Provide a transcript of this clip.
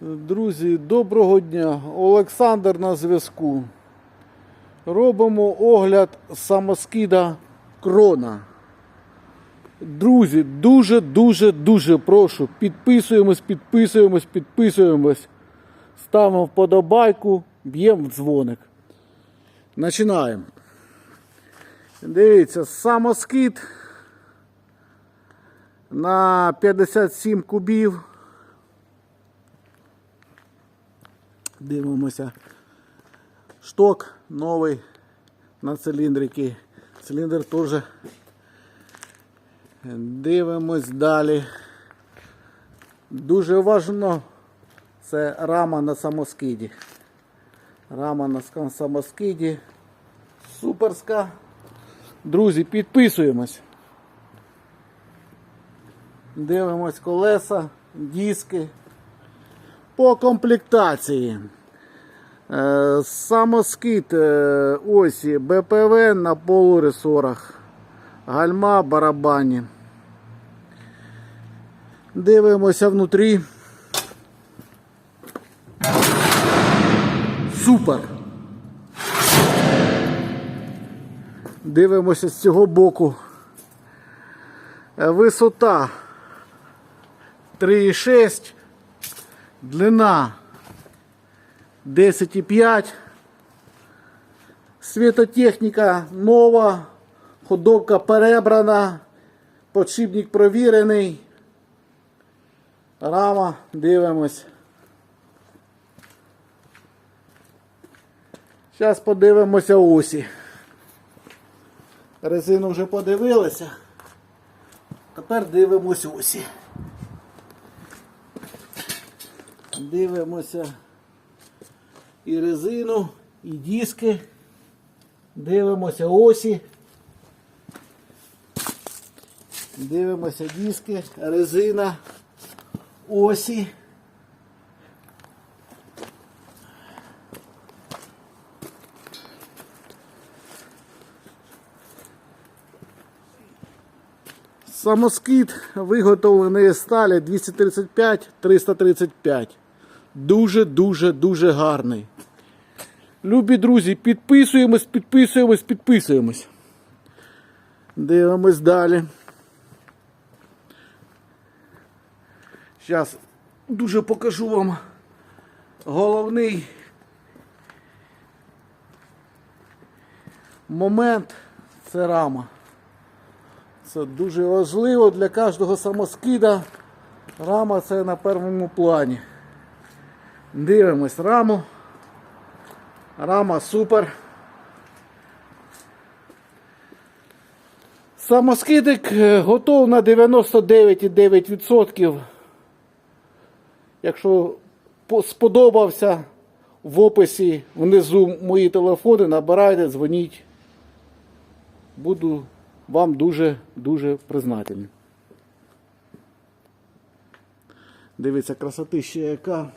Друзі, доброго дня! Олександр на зв'язку. Робимо огляд самоскида крона. Друзі, дуже, дуже, дуже прошу. Підписуємось, підписуємось, підписуємось. Ставимо вподобайку, б'ємо в дзвоник. Починаємо. Дивіться, самоскид на 57 кубів. Дивимося. Шток новий на циліндрики. Циліндр теж. Дивимось далі. Дуже важливо це рама на самоскиді. Рама на самоскиді. Суперська. Друзі, підписуємось. Дивимось колеса, диски. По комплектації. Е, Самоскид е, осі БПВ на полуресорах. Гальма барабані. Дивимося внутрі. Супер. Дивимося з цього боку. Е, Висота 3,6. Длина 10,5. Світотехніка нова. Ходовка перебрана. Подшипник провірений. Рама, дивимось. Зараз подивимося осі. Резину вже подивилися. Тепер дивимось осі. Дивимося і резину, і диски. Дивимося осі. Дивимося диски, резина, осі. Самоскид виготовлений з сталі 235-335. Дуже-дуже дуже гарний. Любі друзі, підписуємось, підписуємось, підписуємось. Дивимось далі. Зараз дуже покажу вам головний момент це рама. Це дуже важливо для кожного самоскида. Рама це на першому плані. Дивимось раму. Рама супер. Самоскидик е, готов на 99,9%. Якщо сподобався в описі внизу мої телефони, набирайте, дзвоніть. Буду вам дуже-дуже признательний. Дивіться, красоти ще яка.